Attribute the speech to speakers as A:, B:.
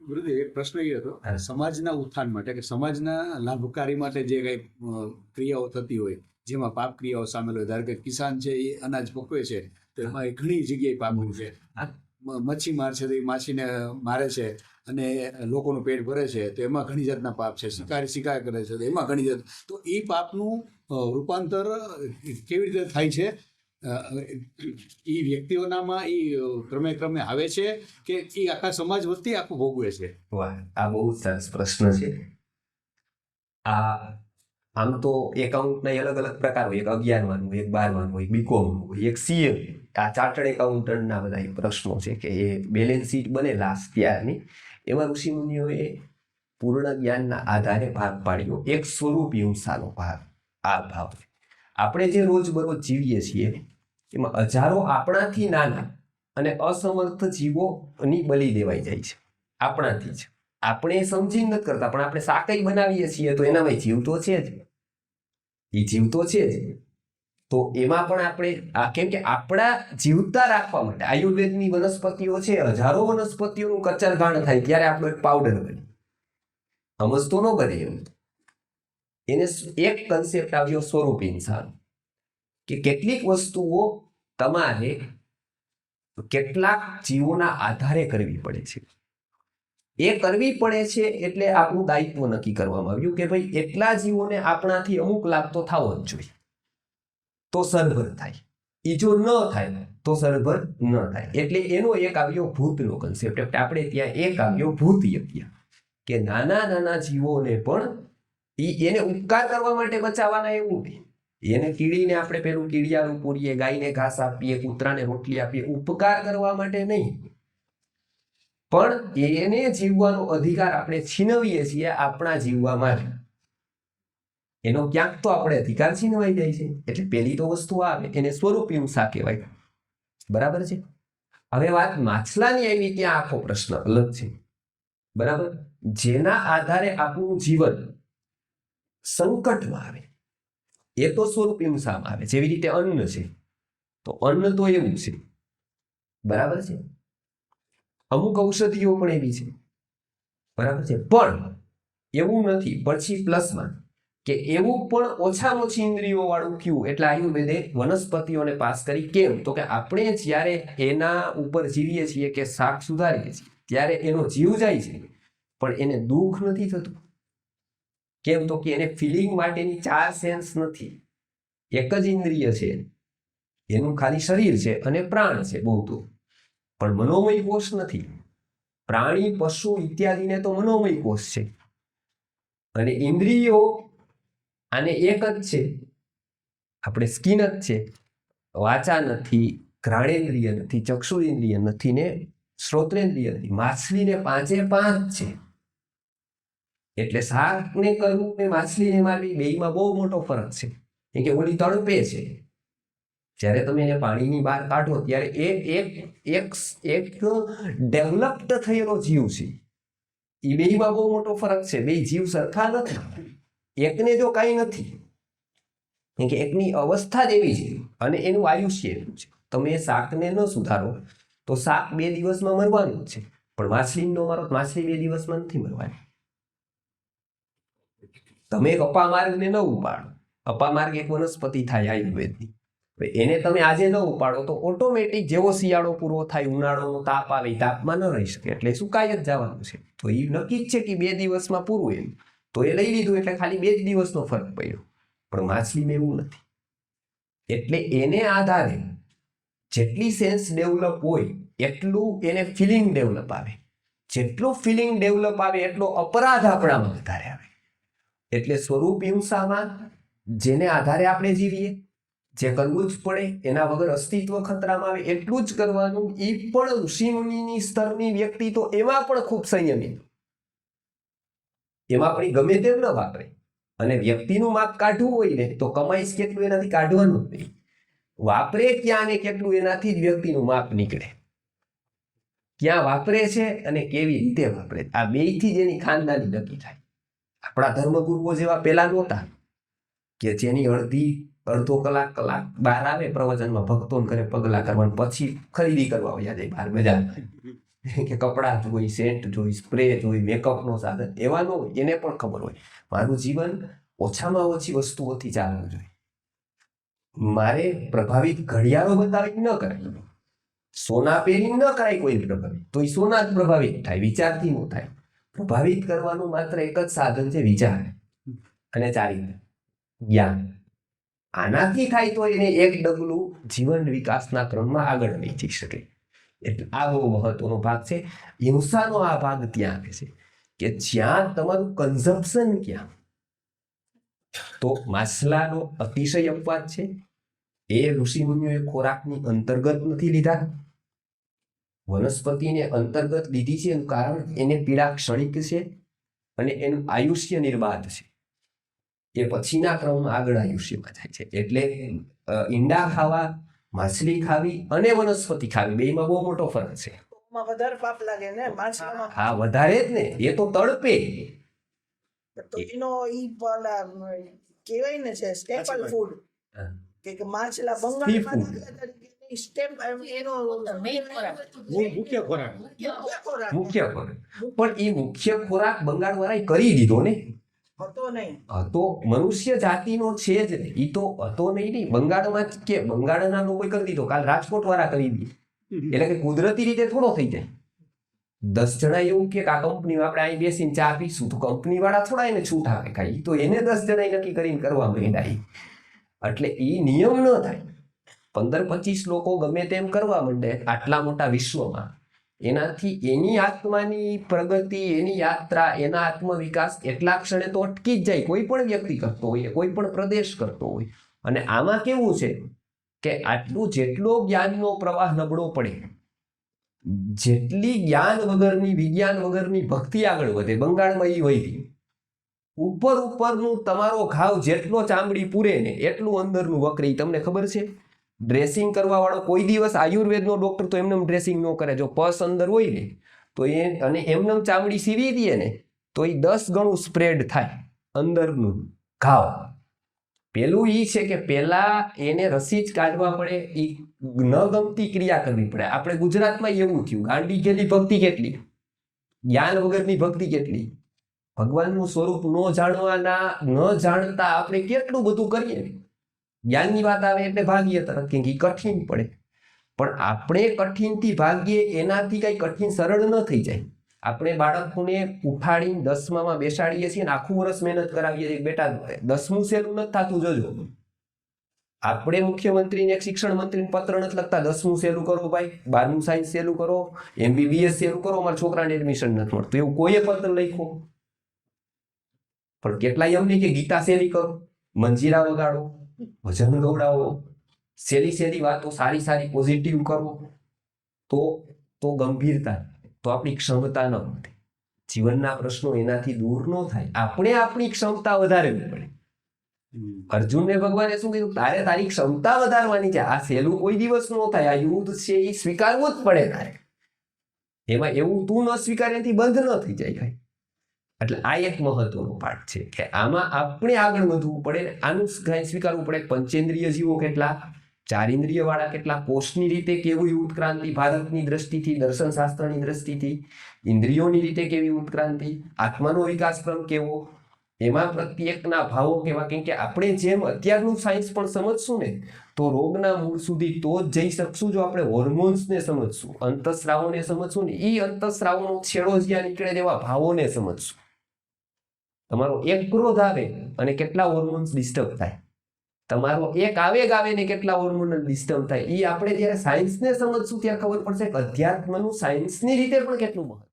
A: ગુરુદેવ એક પ્રશ્ન એ હતો સમાજના ઉત્થાન માટે કે સમાજના લાભકારી માટે જે કઈ ક્રિયાઓ થતી હોય જેમાં પાપ ક્રિયાઓ સામેલ હોય ધારો કે કિસાન છે એ અનાજ પકવે છે તો એમાં એ ઘણી જગ્યાએ પાપ છે. મચ્છીમાર છે તો એ માછીને મારે છે અને લોકોનું પેટ ભરે છે તો એમાં ઘણી જાતના પાપ છે શિકારી શિકાર કરે છે તો એમાં ઘણી જાત તો એ પાપનું રૂપાંતર કેવી રીતે થાય છે? એ વ્યક્તિઓનામાં એ ક્રમે ક્રમે આવે છે કે એ આખા સમાજ વતી આખું ભોગવે છે?
B: વાહ, આ બહુ સરસ પ્રશ્ન છે. આ, આમ તો એકાઉન્ટના અલગ અલગ પ્રકાર હોય, એક અગિયારવાનું હોય, એક બારવાનું હોય, એક બીકોમનું હોય, એક સીએ આ ચાર્ટર્ડ એકાઉન્ટન્ટના બધા પ્રશ્નો છે કે એ બેલેન્સ શીટ બને લાસ્ટ ત્યારની એમાં ઋષિમુનિઓએ પૂર્ણ જ્ઞાનના આધારે ભાગ પાડ્યો. એક સ્વરૂપ હિંસાનો ભાગ, આ ભાવ આપણે જે રોજબરોજ જીવીએ છીએ, એમાં હજારો આપણાથી નાના અને અસમર્થ જીવોની બલી દેવાઈ જાય છે. આપણાથી જ. આપણે સમજી નથી કરતા, પણ આપણે સાકઈ બનાવીએ છીએ તો એનામાં જીવતો છે જ. એ જીવ તો છે જ. તો એમાં પણ આપણે કેમ કે આપણા જીવતા રાખવા માટે, આયુર્વેદની વનસ્પતિઓ છે, હજારો વનસ્પતિઓનું કચરઘાણ થાય, ત્યારે આપણો એક પાવડર બને. સમજતો ન બને એમ. એને એક કન્સેપ્ટ આવ્યો સ્વરૂપ ઇન્સાન. કે કેટલીક વસ્તુઓ તમારે કેટલાક જીવોના આધારે કરવી પડે છે. એ કરવી પડે છે એટલે આપણું દાયિત્વ નક્કી કરવામાં આવ્યું કે ભાઈ એટલા જીવોને આપણાથી અમુક લાભ તો થવો જ જોઈએ. તો સરભર થાય. એ જો ન થાય, તો સરભર ન થાય. એટલે એનો એક આવ્યો ભૂતનો કન્સેપ્ટ આપણે ત્યાં એક આવ્યો ભૂત યજ્ઞ. કે નાના નાના જીવોને પણ એને ઉપકાર કરવા માટે બચાવવાના એવું નહીં એને કીડીને આપણે પેલું કીડિયાનું પૂરીએ, ગાયને ઘાસ આપીએ, કૂતરાને રોટલી આપીએ, ઉપકાર કરવા માટે નહીં. પણ એને જીવવાનો અધિકાર આપણે છીનવીએ છીએ આપણા જીવવા માટે એનો ક્યાંક તો આપણે અધિકાર છીનવાઈ જાય છે. એટલે પેલી તો વસ્તુ આવે, એને સ્વરૂપ હિંસા કહેવાય. બરાબર છે? હવે વાત માછલાની આવી, ત્યાં આખો પ્રશ્ન અલગ છે. બરાબર? જેના આધારે આપણું જીવન સંકટમાં આવે. એ તો સ્વરૂપ હિંસામાં આવે. જેવી રીતે અન્ન છે, તો અન્ન તો એવું છે. બરાબર છે? અમુક ઔષધિઓ પણ એવી છે. બરાબર છે? પણ એવું નથી. પછી પ્લસમાં કે એવું પણ ઓછામાં ઓછી ઇન્દ્રિયો વાળું કયું? એટલે આયુર્વેદે વનસ્પતિઓને પાસ કરી કેમ? તો કે આપણે જ્યારે એના ઉપર જીવીએ છીએ કે શાક સુધારીએ છીએ, ત્યારે એનો જીવ જાય છે. પણ એને દુઃખ નથી થતું. કેમ તો કે એને ફિલિંગ માટેની ચાર સેન્સ નથી. એક જ ઇન્દ્રિય છે. એનું ખાલી શરીર છે અને પ્રાણ છે બહુ તો પણ મનોમય કોષ નથી. પ્રાણી, પશુ ઇત્યાદિને તો મનોમય કોષ છે. અને ઇન્દ્રિયો આને એક જ છે. આપણે સ્કિન જ છે. વાચા નથી, ઘ્રાણેન્દ્રિય નથી, ચક્ષુરેન્દ્રિય નથી ને શ્રોત્રેન્દ્રિય નથી. માછલીને પાંચે પાંચ છે. એટલે શાકને કરવું ને માછલીને મારવી બેયમાં બહુ મોટો ફરક છે. કેમ કે ઓલી તડપે છે. જ્યારે તમે એને પાણીની બહાર કાઢો ત્યારે એ એક એક એક ડેવલપ્ડ થયેલો જીવ છે. એ બેયમાં બહુ મોટો ફરક છે. બે જીવ સરખા નથી. એકને જો કાંઈ નથી. કેમ કે એકની અવસ્થા જ એવી છે અને એનું આયુષ્ય એવું છે. તમે શાકને ન સુધારો તો શાક બે દિવસમાં મરવાનું છે. પણ માછલી નો મારો, માછલી બે દિવસમાં નથી મરવાની. તમે એક અપામાર્ગને ન ઉપાડો. અપામાર્ગ એક વનસ્પતિ થાય આયુર્વેદની. એને તમે આજે ન ઉપાડો તો ઓટોમેટિક જેવો શિયાળો પૂરો થાય, ઉનાળોનો તાપ આવે તાપમાં ન રહી શકે. એટલે સુકાઈ જ જવાનું છે. તો એ નક્કી જ છે કે બે દિવસમાં પૂરું એમ. તો એ લઈ લીધું એટલે ખાલી બે જ દિવસનો ફરક પડ્યો. પણ માછલીમાં એવું નથી. એટલે એને આધારે જેટલી સેન્સ ડેવલપ હોય, એટલું એને ફિલિંગ ડેવલપ આવે. જેટલું ફિલિંગ ડેવલપ આવે, એટલો અપરાધ આપણામાં વધારે આવે. એટલે સ્વરૂપ હિંસામાં જેને આધારે આપણે જીવીએ, જે કરવું જ પડે, એના વગર અસ્તિત્વ ખતરામાં આવે, એટલું જ કરવાનું એ પણ ઋષિમુનિની સ્તરની વ્યક્તિ તો એમાં પણ ખૂબ સંયમી. એમાં પણ ગમે તેમ ન વાપરે. અને વ્યક્તિનું માપ કાઢવું હોય ને, તો કમાઈશ કેટલું એનાથી કાઢવાનું જ નહીં. વાપરે ક્યાં ને કેટલું એનાથી જ વ્યક્તિનું માપ નીકળે. ક્યાં વાપરે છે અને કેવી રીતે વાપરે આ બેથી જ એની ખાનદાની નક્કી થાય. આપણા ધર્મગુરુઓ જેવા પેલા નહોતા કે જેની અડધી અડધો કલાક કલાક બહાર આવે પ્રવચનમાં ભક્તોને ઘરે પગલા કરવાનું પછી ખરીદી કરવા વયા જાય બહાર બજારમાં. કે કપડાં જોઈ સેન્ટ જોઈ સ્પ્રે જોઈ મેકઅપનો સાધન એવા ન હોય એને પણ ખબર હોય. મારું જીવન ઓછામાં ઓછી વસ્તુઓથી ચાલવું જોઈએ. મારે પ્રભાવિત ઘડિયાળો બતાવી ન કરાય. સોના પહેરી ન કરાય કોઈ પ્રભાવિત. તો એ સોના જ પ્રભાવિત થાય વિચારથી ન થાય. પ્રભાવિત કરવાનું માત્ર એક જ સાધન છે વિચાર અને ચારિત્ર. જ્ઞાન. આનાથી થાય તો એને એક ડગલું જીવન વિકાસના ક્રમમાં આગળ લઈ જઈ શકે. એટલે આ બહુ મહત્વનો ભાગ છે. હિંસાનો આ ભાગ ત્યાં આવે છે કે જ્યાં તમારું કન્ઝમ્પશન ક્યાં? તો માછલાનો અતિશય અપવાદ છે. એ ઋષિમુનિઓએ ખોરાકની અંતર્ગત નથી લીધા. વનસ્પતિને અંતર્ગત લીધી છે એનું કારણ એને પીડા ક્ષણિક છે અને એનું આયુષ્ય નિર્બાધ છે. એ પછીના ક્રમમાં આગળ આયુષ્યમાં જાય છે. એટલે ઈંડા ખાવા માછલી ખાવી અને વનસ્પતિ ખાવી બેમાં બહુ મોટો ફરક છે.
C: વધારે પાપ લાગે ને માછલામાં
B: હા વધારે જ ને. એ તો તડપે.
C: તો એનો ઈ પેલા કહેવાય ને છે સ્ટેપલ ફૂડ કે કે માછલા બંગાળમાં તરીકે સ્ટેપ એનો
A: મુખ્ય ખોરાક.
C: મુખ્ય ખોરાક.
B: પણ એ મુખ્ય ખોરાક બંગાળવાળાએ કરી દીધો ને?
C: હતો નહીં.
B: હતો મનુષ્ય જાતિનો છે જ ને એ તો હતો નહીં નહીં બંગાળમાં કે બંગાળના લોકોએ કરી દીધો. કાલ રાજકોટ વાળા કરી દીધો એટલે કે કુદરતી રીતે થોડો થઈ જાય. દસ જણા એવું કે આ કંપનીમાં આપણે અહીં બેસીને ચા પીશું. તો કંપની વાળા થોડા એને છૂટ આપે. કાંઈ. તો એને દસ જણા નક્કી કરીને કરવા માંડાય એટલે એ નિયમ ન થાય. પંદર પચીસ લોકો ગમે તેમ કરવા માંડે આટલા મોટા વિશ્વમાં. એનાથી એની આત્માની પ્રગતિ, એની યાત્રા, એના આત્મવિકાસ એટલા ક્ષણે તો અટકી જ જાય. કોઈ પણ વ્યક્તિ કરતો હોય, કોઈ પણ પ્રદેશ કરતો હોય. અને આમાં કેવું છે કે આટલું જેટલો જ્ઞાનનો પ્રવાહ નબળો પડે, જેટલી જ્ઞાન વગરની, વિજ્ઞાન વગરની ભક્તિ આગળ વધે, બંગાળમાં એ વહી ઉપર ઉપરનું તમારો ઘાવ જેટલો ચામડી પૂરે ને એટલું અંદરનું વકરી તમને ખબર છે? ડ્રેસિંગ કરવા વાળો કોઈ દિવસ આયુર્વેદનો ડૉક્ટર તો એમને ડ્રેસિંગ ન કરે. જો પસ અંદર હોય ને, તો એ અને એમને ચામડી સીવી દે ને, તો એ દસ ગણું સ્પ્રેડ થાય અંદરનું ઘાવ. પેલું એ છે કે પહેલાં એને રસી જ કાઢવા પડે એ ન ગમતી ક્રિયા કરવી પડે. આપણે ગુજરાતમાં એવું થયું, ગાંડી ગયેલી ભક્તિ કેટલી? જ્ઞાન વગરની ભક્તિ કેટલી? ભગવાનનું સ્વરૂપ ન જાણવાના, ન જાણતા આપણે કેટલું બધું કરીએ? જ્ઞાનની વાત આવે એટલે ભાગીએ તરત, કેમ કે કઠિન પડે. પણ આપણે કઠિનથી ભાગીએ એનાથી કંઈ કઠિન સરળ ન થઈ જાય. આપણે બાળકોને ઉઠાડીને દસમામાં બેસાડીએ છીએ ને આખું વર્ષ મહેનત કરાવીએ છીએ બેટા દસમું સહેલું નથી થતું, જોજો. આપણે મુખ્યમંત્રીને એક શિક્ષણ મંત્રીને પત્ર નથી લખતા, દસમું સહેલું કરો ભાઈ, બારમું સાયન્સ સહેલું કરો, એમબીબીએસ સહેલું કરો, અમારા છોકરાને એડમિશન નથી મળતું. એવું કોઈએ પત્ર લખ્યો? પણ કેટલાય એમ નહીં કે ગીતા સહેલી કરો, મંજીરા વગાડો. ભજન ગવડાવો સહેલી સહેલી વાતો સારી સારી પોઝિટિવ કરો તો તો ગંભીરતા તો આપણી ક્ષમતા ન વધે. જીવનના પ્રશ્નો એનાથી દૂર ન થાય. આપણે આપણી ક્ષમતા વધારવી પડે. અર્જુનને ભગવાને શું કીધું? તારે તારી ક્ષમતા વધારવાની છે. આ સહેલું કોઈ દિવસ ન થાય. આ યુદ્ધ છે એ સ્વીકારવું જ પડે તારે. એમાં એવું તું ન સ્વીકારે બંધ ન થઈ જાય ભાઈ. એટલે આ એક મહત્વનો પાઠ છે કે આમાં આપણે આગળ વધવું પડે, આનું કાંઈ સ્વીકારવું પડે. પંચેન્દ્રિય જીવો કેટલા? ચાર ઇન્દ્રિય વાળા કેટલા? કોષની રીતે કેવી ઉત્ક્રાંતિ? ભારતની દ્રષ્ટિથી દર્શન શાસ્ત્રની દ્રષ્ટિથી, ઇન્દ્રિયોની રીતે કેવી ઉત્ક્રાંતિ? આત્માનો વિકાસક્રમ કેવો? એમાં પ્રત્યેકના ભાવો કેવા? કેમ કે આપણે જેમ અત્યારનું સાયન્સ પણ સમજશું ને, તો રોગના મૂળ સુધી તો જ જઈ શકશું જો આપણે હોર્મોન્સને સમજશું. અંતસ્રાવોને સમજશું ને એ અંતસ્રાવોનો છેડો જ્યાં નીકળે તેવા ભાવોને સમજશું. તમારો એક ક્રોધ આવે અને કેટલા હોર્મોન્સ ડિસ્ટર્બ થાય. તમારો એક આવેગ આવે ને કેટલા હોર્મોન ડિસ્ટર્બ થાય. એ આપણે જ્યારે સાયન્સને સમજશું, ત્યારે ખબર પડશે કે અધ્યાત્મનું સાયન્સની રીતે પણ કેટલું મહત્વ